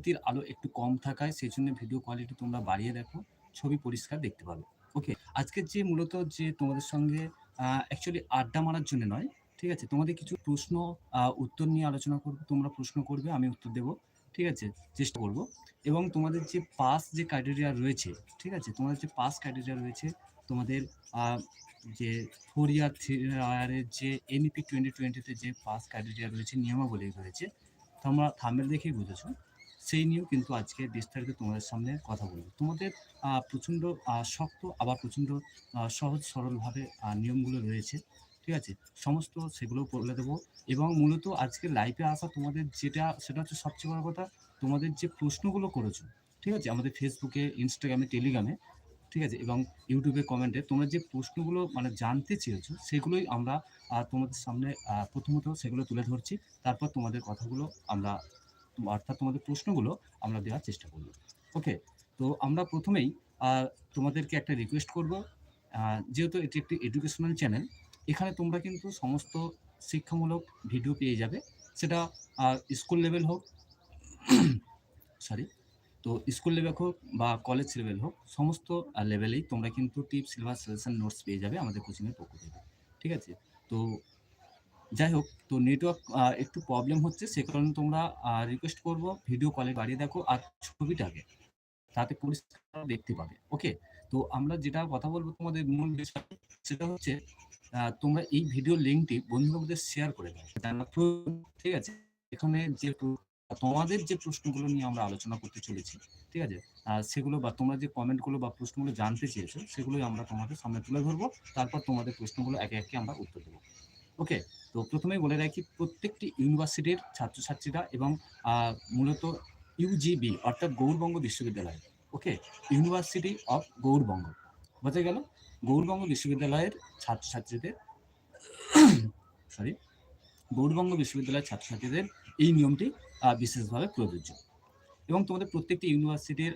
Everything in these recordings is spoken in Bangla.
প্রকৃতির আলো একটু কম থাকায় সেই জন্য ভিডিও কোয়ালিটি তোমরা বাড়িয়ে দেখো, ছবি পরিষ্কার দেখতে পাবে। ওকে আজকের যে মূলত যে তোমাদের সঙ্গে অ্যাকচুয়ালি আড্ডা মারার জন্য নয়, ঠিক আছে? তোমাদের কিছু প্রশ্ন উত্তর নিয়ে আলোচনা করব, তোমরা প্রশ্ন করবে, আমি উত্তর দেবো, ঠিক আছে? চেষ্টা করব। এবং তোমাদের যে পাস যে ক্রাইটেরিয়া রয়েছে, ঠিক আছে? তোমাদের যে পাস ক্রাইটেরিয়া রয়েছে, তোমাদের যে ফোর ইয়ার থ্রি ইয়ারের যে এনইপি টোয়েন্টি টোয়েন্টিতে যে পাস ক্রাইটেরিয়া রয়েছে, নিয়মাবলী রয়েছে, তোমরা থামেল দেখেই বুঝেছ। সেই নিয়েও কিন্তু আজকে বিস্তারিত তোমাদের সামনে কথা বলব। তোমাদের প্রচণ্ড শক্ত, আবার প্রচণ্ড সহজ, সরলভাবে নিয়মগুলো রয়েছে, ঠিক আছে? সমস্ত সেগুলো বলে দেবো এবং মূলত আজকে লাইভে আসা তোমাদের যেটা, সেটা হচ্ছে সবচেয়ে বড় কথা, তোমাদের যে প্রশ্নগুলো করেছ, ঠিক আছে? আমাদের ফেসবুকে ইনস্টাগ্রামে টেলিগ্রামে ঠিক আছে? এবং ইউটিউবে কমেন্টে তোমরা যে প্রশ্নগুলো মানে জানতে চেয়েছো, সেগুলোই আমরা তোমাদের সামনে প্রথমত সেগুলো তুলে ধরছি, তারপর তোমাদের কথাগুলো আমরা অর্থাৎ তোমাদের প্রশ্নগুলো আমরা দেওয়ার চেষ্টা করব। ওকে তো আমরা প্রথমেই তোমাদেরকে একটা রিকোয়েস্ট করব। যেহেতু এটি একটি এডুকেশনাল চ্যানেল এখানে তোমরা কিন্তু সমস্ত শিক্ষামূলক ভিডিও পেয়ে যাবে। সেটা স্কুল লেভেল হোক সরি তো স্কুল লেভেল হোক বা কলেজ লেভেল হোক, সমস্ত লেভেলেই তোমরা কিন্তু টিপ সিলেবাস সাজেশন নোটস পেয়ে যাবে আমাদের কোচিংয়ের পক্ষ থেকে। ঠিক আছে? তো যাই হোক তো নেটওয়ার্ক একটু প্রবলেম হচ্ছে, সে কারণে তোমরা রিকোয়েস্ট করব ভিডিও কলে বাড়িয়ে দেখো আর ছবিটাকে তাতে পরিষ্কার দেখতে পাবে ওকে তো আমরা যেটা কথা বলব তোমাদের মূল বিষয়, সেটা হচ্ছে তোমরা এই ভিডিও লিঙ্কটি মধ্যে শেয়ার করে দাও। ঠিক আছে? এখানে যে তোমাদের যে প্রশ্নগুলো নিয়ে আমরা আলোচনা করতে চলেছি, ঠিক আছে? সেগুলো বা তোমরা যে কমেন্টগুলো বা প্রশ্নগুলো জানতে চেয়েছো, সেগুলোই আমরা তোমাদের সামনে তুলে ধরবো। তারপর তোমাদের প্রশ্নগুলো একে একে আমরা উত্তর দেবো। ওকে, তো প্রথমেই বলে রাখি, প্রত্যেকটি ইউনিভার্সিটির ছাত্রছাত্রীরা এবং মূলত ইউজিবি অর্থাৎ গৌরবঙ্গ বিশ্ববিদ্যালয়, ওকে, ইউনিভার্সিটি অফ গৌরবঙ্গ বোঝা গেল? গৌরবঙ্গ বিশ্ববিদ্যালয়ের ছাত্রছাত্রীদের, সরি গৌরবঙ্গ বিশ্ববিদ্যালয়ের ছাত্রছাত্রীদের এই নিয়মটি বিশেষভাবে প্রযোজ্য। এবং তোমাদের প্রত্যেকটি ইউনিভার্সিটির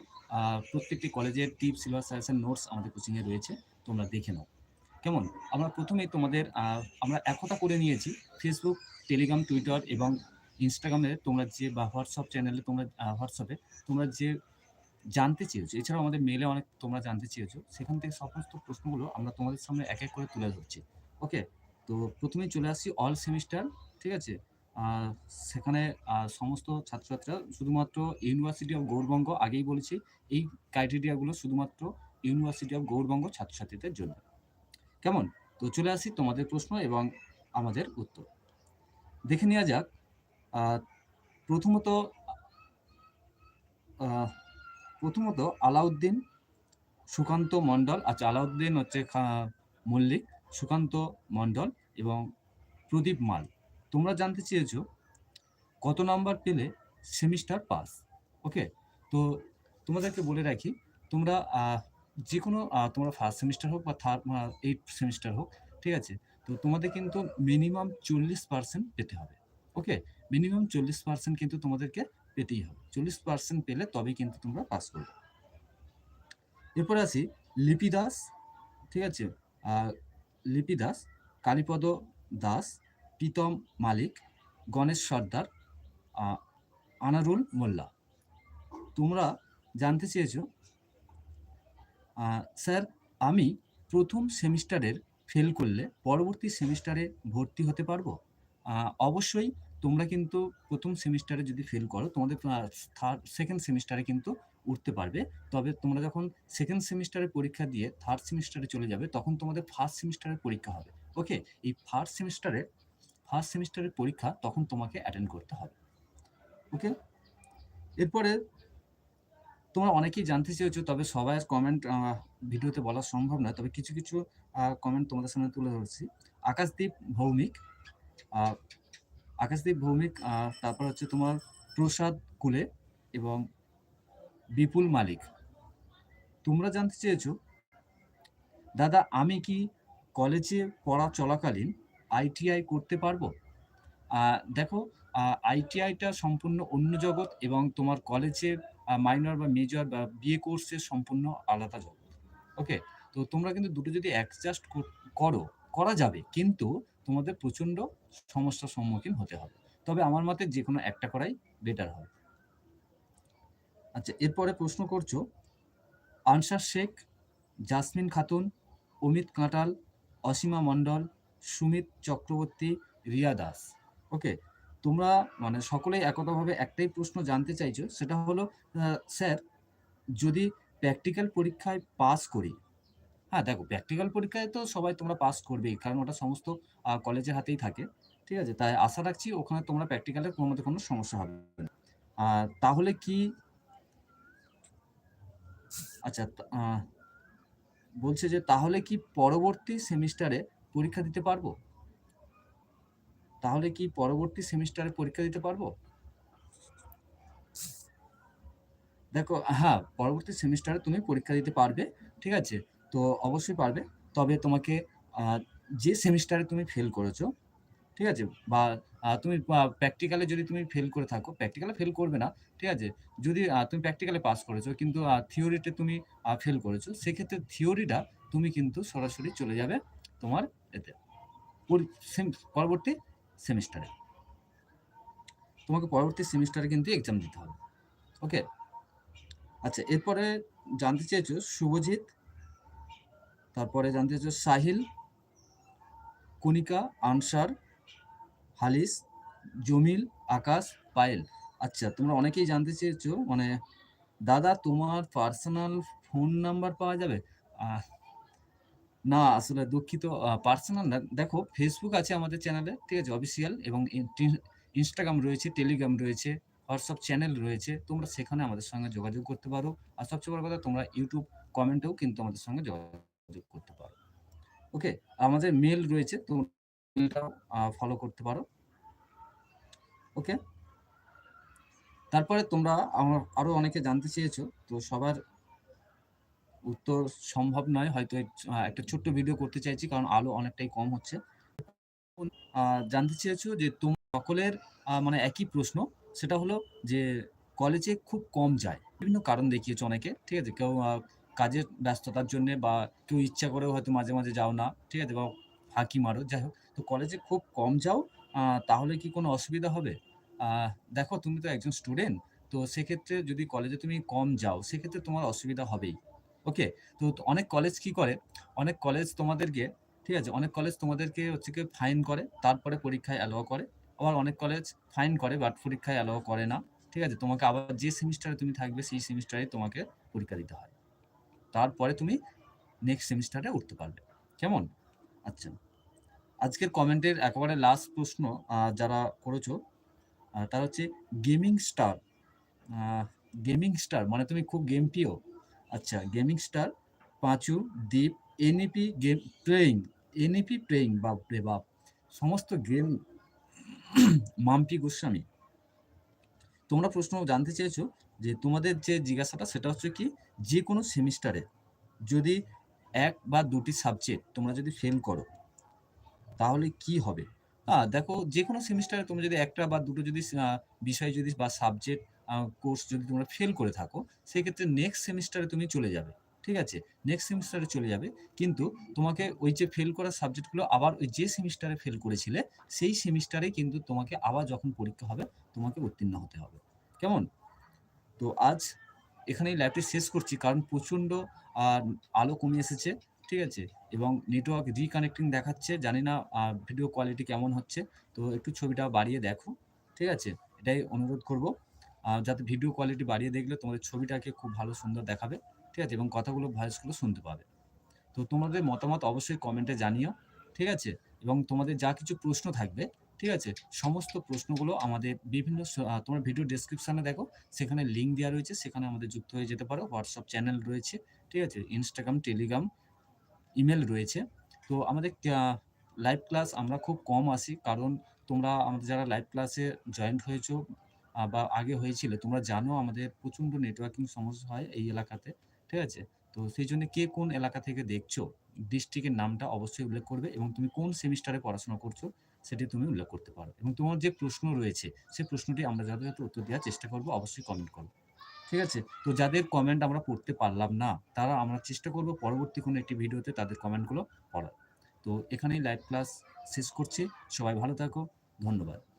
প্রত্যেকটি কলেজের টিপ, সিলেবাস নোটস আমাদের কোচিংয়ে রয়েছে, তোমরা দেখে নাও। কেমন? আমরা প্রথমেই তোমাদের আমরা একতা করে নিয়েছি। ফেসবুক টেলিগ্রাম টুইটার এবং ইনস্টাগ্রামে তোমরা যে, বা হোয়াটসঅ্যাপ চ্যানেলে তোমরা হোয়াটসঅ্যাপে তোমরা যে জানতে চেয়েছো, এছাড়াও আমাদের মেলে অনেক তোমরা জানতে চেয়েছো, সেখান থেকে সমস্ত প্রশ্নগুলো আমরা তোমাদের সামনে এক এক করে তুলে ধরছি। ওকে তো প্রথমেই চলে আসছি অল সেমিস্টার ঠিক আছে? সেখানে সমস্ত ছাত্রছাত্রীরা শুধুমাত্র ইউনিভার্সিটি অফ গৌরবঙ্গ আগেই বলেছি, এই ক্রাইটেরিয়াগুলো শুধুমাত্র ইউনিভার্সিটি অফ গৌরবঙ্গ ছাত্রছাত্রীদের জন্য। কেমন? তো চলে আসি তোমাদের প্রশ্ন এবং আমাদের উত্তর। দেখে নেওয়া যাক প্রথমত প্রথমত আলাউদ্দিন, সুকান্ত মণ্ডল আচ্ছা আলাউদ্দিন হচ্ছে মল্লিক, সুকান্ত মণ্ডল এবং প্রদীপ মাল। তোমরা জানতে চেয়েছো কত নাম্বার পেলে সেমিস্টার পাস, ওকে? তো তোমাদেরকে বলে রাখি, তোমরা যে কোনো তোমরা ফার্স্ট সেমিস্টার হোক বা থার্ড এইট সেমিস্টার হোক, ঠিক আছে? তো তোমাদের কিন্তু মিনিমাম চল্লিশ পার্সেন্ট পেতে হবে ওকে মিনিমাম চল্লিশ পার্সেন্ট কিন্তু তোমাদেরকে পেতেই হবে, চল্লিশ পার্সেন্ট পেলে তবে কিন্তু তোমরা পাস করবে। এরপরে আসি লিপি দাস, ঠিক আছে? লিপি দাস, কালীপদ দাস, প্রীতম মালিক, গণেশ সর্দার আনারুল মোল্লা। তোমরা জানতে চেয়েছো স্যার, আমি প্রথম সেমিস্টারের ফেল করলে পরবর্তী সেমিস্টারে ভর্তি হতে পারব? অবশ্যই তোমরা কিন্তু প্রথম সেমিস্টারে যদি ফেল করো, তোমাদের থার্ড সেকেন্ড সেমিস্টারে কিন্তু উঠতে পারবে। তবে তোমরা যখন সেকেন্ড সেমিস্টারের পরীক্ষা দিয়ে থার্ড সেমিস্টারে চলে যাবে, তখন তোমাদের ফার্স্ট সেমিস্টারের পরীক্ষা হবে। ওকে এই ফার্স্ট সেমিস্টারে ফার্স্ট সেমিস্টারের পরীক্ষা তখন তোমাকে অ্যাটেন্ড করতে হবে। ওকে এরপরে তোমরা অনেকেই জানতে চেয়েছো তবে সবাই কমেন্ট ভিডিওতে বলা সম্ভব নয়। তবে কিছু কিছু কমেন্ট তোমাদের সামনে তুলে ধরছি। আকাশদীপ ভৌমিক আহ, আকাশদীপ ভৌমিক তারপর হচ্ছে তোমার প্রসাদ কুলে এবং বিপুল মালিক। তোমরা জানতে চেয়েছো দাদা আমি কি কলেজে পড়া চলাকালীন আইটিআই করতে পারব? দেখো আইটিআইটা সম্পূর্ণ অন্য জগৎ এবং তোমার কলেজের মাইনর বা মেজর বা বিএ কোর্সের সম্পূর্ণ আলাদা জগৎ। ওকে তো তোমরা কিন্তু দুটো যদি অ্যাডজাস্ট করো, করা যাবে, কিন্তু তোমাদের প্রচণ্ড সমস্যার সম্মুখীন হতে হবে। তবে আমার মতে যে কোনো একটা করাই বেটার হয়। আচ্ছা এরপরে প্রশ্ন করছ, আনসার শেখ, জাসমিন খাতুন, অমিত কাঁটাল, অসীমা মণ্ডল, সুমিত চক্রবর্তী, রিয়া দাস। ওকে তোমরা মানে সকলেই একতাভাবে একটাই প্রশ্ন জানতে চাইছো, সেটা হলো স্যার, যদি প্র্যাকটিক্যাল পরীক্ষায় পাস করি হ্যাঁ দেখো প্র্যাকটিক্যাল পরীক্ষায় তো সবাই তোমরা পাস করবেই, কারণ ওটা সমস্ত কলেজের হাতেই থাকে, ঠিক আছে? তাই আশা রাখছি ওখানে তোমরা প্র্যাকটিক্যালের কোনো মতে কোনো সমস্যা হবে না। তাহলে কি আচ্ছা বলছে যে তাহলে কি পরবর্তী সেমিস্টারে পরীক্ষা দিতে পারব? তাহলে কি পরবর্তী সেমিস্টারে পরীক্ষা দিতে পারব? দেখো হ্যাঁ পরবর্তী সেমিস্টারে তুমি পরীক্ষা দিতে পারবে, ঠিক আছে? তো অবশ্যই পারবে। তবে তোমাকে যে সেমিস্টারে তুমি ফেল করেছ, ঠিক আছে? বা তুমি প্র্যাকটিক্যালে যদি তুমি ফেল করে থাকো প্র্যাকটিক্যালে ফেল করবে না, ঠিক আছে? যদি তুমি প্র্যাকটিক্যালে পাস করেছ, কিন্তু থিওরিতে তুমি ফেল করেছ, সেক্ষেত্রে থিওরিটা তুমি কিন্তু সরাসরি চলে যাবে তোমার এতে। পরবর্তী সেমিস্টারে। তোমাকে পরবর্তী সেমিস্টারে কিন্তু এক্সাম দিতে হবে। ওকে আচ্ছা এরপরে জানতে চেয়েছো শুভজিৎ, তারপরে জানতে চেয়েছো সাহিল, কণিকা, আনসার, হালিস, জমিল, আকাশ, পায়েল। আচ্ছা তোমরা অনেকেই জানতে চেয়েছো মানে দাদা, তোমার পার্সোনাল ফোন নাম্বার পাওয়া যাবে? না, আসলে দুঃখিত পার্সোনাল না। দেখো ফেসবুক আছে আমাদের চ্যানেলে ঠিক আছে অফিসিয়াল এবং ইনস্টাগ্রাম রয়েছে টেলিগ্রাম রয়েছে হোয়াটসঅ্যাপ চ্যানেল রয়েছে, তোমরা সেখানে আমাদের সঙ্গে যোগাযোগ করতে পারো। আর সবচেয়ে বড় কথা, তোমরা ইউটিউব কমেন্টেও কিন্তু আমাদের সঙ্গে যোগাযোগ করতে পারো। ওকে আমাদের মেল রয়েছে তোমরা ফলো করতে পারো। ওকে তারপরে তোমরা, আমার আরও অনেকে জানতে চেয়েছো, তো সবার উত্তর সম্ভব নয়। হয়তো একটা ছোট্ট ভিডিও করতে চাইছি, কারণ আলো অনেকটাই কম হচ্ছে। জানতে চেয়েছো যে তোমরা সকলের মানে একই প্রশ্ন, সেটা হলো যে কলেজে খুব কম যায়। বিভিন্ন কারণ দেখিয়েছে অনেকে, ঠিক আছে? কেউ কাজের ব্যস্ততার জন্য বা কেউ ইচ্ছা করেও হয়তো মাঝে মাঝে যাও না, ঠিক আছে? বা ফাঁকি মারো, যাই হোক। তো কলেজে খুব কম যাও তাহলে কি কোনো অসুবিধা হবে? দেখো, তুমি তো একজন স্টুডেন্ট তো সেক্ষেত্রে যদি কলেজে তুমি কম যাও, সেক্ষেত্রে তোমার অসুবিধা হবেই। ওকে, তো অনেক কলেজ কি করে? অনেক কলেজ তোমাদেরকে, ঠিক আছে? অনেক কলেজ তোমাদেরকে হচ্ছে কি ফাইন করে, তারপরে পরীক্ষায় অ্যালাউ করে। আবার অনেক কলেজ ফাইন করে বাট পরীক্ষায় অ্যালাউ করে না। ঠিক আছে? তোমাকে আবার যে সেমিস্টারে তুমি থাকবে, সেই সেমিস্টারে তোমাকে পরীক্ষা দিতে হয়। তারপরে তুমি নেক্সট সেমিস্টারে উঠতে পারবে। কেমন? আচ্ছা। আজকের কমেন্টের একেবারে লাস্ট প্রশ্ন যারা করেছ তারা হচ্ছে গেমিং স্টার গেমিং স্টার মানে তুমি খুব গেম প্রিয়। আচ্ছা গেমিং স্টার, পাঁচু দ্বীপ NEP game, playing, NEP playing, বাপরে বাপ। সমস্ত গেম, মাম্পি গোস্বামী। তোমরা প্রশ্ন জানতে চেয়েছো যে তোমাদের যে জিজ্ঞাসাটা, সেটা হচ্ছে কি, যে কোনো সেমিস্টারে যদি এক বা দুটি সাবজেক্ট তোমরা যদি ফেল করো, তাহলে কি হবে? হ্যাঁ দেখো, যে কোনো সেমিস্টারে তোমরা যদি একটা বা দুটো যদি বিষয় যদি বা সাবজেক্ট কোর্স যদি তোমরা ফেল করে থাকো, সেক্ষেত্রে নেক্সট সেমিস্টারে তুমি চলে যাবে, ঠিক আছে? নেক্সট সেমিস্টারে চলে যাবে, কিন্তু তোমাকে ওই যে ফেল করা সাবজেক্টগুলো আবার ওই যে সেমিস্টারে ফেল করেছিলে, সেই সেমিস্টারে কিন্তু তোমাকে আবার যখন পরীক্ষা হবে, তোমাকে উত্তীর্ণ হতে হবে। কেমন? তো আজ এখানেই লাইভটি শেষ করছি, কারণ প্রচণ্ড আলো কমে এসেছে, ঠিক আছে? এবং নেটওয়ার্ক রিকানেক্টিং দেখাচ্ছে, জানি না ভিডিও কোয়ালিটি কেমন হচ্ছে, তো একটু ছবিটা বাড়িয়ে দেখো, ঠিক আছে? এটাই অনুরোধ করব। যাতে ভিডিও কোয়ালিটি বাড়িয়ে দেখলে তোমাদের ছবিটাকে খুব ভালো, সুন্দর দেখাবে, ঠিক আছে? এবং কথাগুলো ভয়েসগুলো শুনতে পাবে। তো তোমাদের মতামত অবশ্যই কমেন্টে জানিও, ঠিক আছে? এবং তোমাদের যা কিছু প্রশ্ন থাকবে, ঠিক আছে? সমস্ত প্রশ্নগুলো আমাদের বিভিন্ন তোমরা ভিডিও ডেসক্রিপশনে দেখো, সেখানে লিঙ্ক দেওয়া রয়েছে, সেখানে আমাদের যুক্ত হয়ে যেতে পারো। হোয়াটসঅ্যাপ চ্যানেল রয়েছে, ঠিক আছে? ইনস্টাগ্রাম টেলিগ্রাম ইমেল রয়েছে। তো আমাদের লাইভ ক্লাস আমরা খুব কম আসি, কারণ তোমরা আমাদের যারা লাইভ ক্লাসে জয়েন্ট হয়েছো বা আগে হয়েছিল। তোমরা জানো আমাদের প্রচণ্ড নেটওয়ার্কিং সমস্যা হয় এই এলাকাতে, ঠিক আছে? তো সেই জন্য কে কোন এলাকা থেকে দেখছ ডিস্ট্রিক্টের নামটা অবশ্যই উল্লেখ করবে এবং তুমি কোন সেমিস্টারে পড়াশোনা করছ, সেটি তুমি উল্লেখ করতে পারো। এবং তোমার যে প্রশ্ন রয়েছে সেই প্রশ্নটি আমরা যাতে উত্তর দেওয়ার চেষ্টা করব, অবশ্যই কমেন্ট করো। ঠিক আছে? তো যাদের কমেন্ট আমরা পড়তে পারলাম না, তারা আমরা চেষ্টা করব পরবর্তী কোনো একটি ভিডিওতে তাদের কমেন্টগুলো পড়ার। তো এখানেই লাইভ ক্লাস শেষ করছি। সবাই ভালো থাকো। ধন্যবাদ।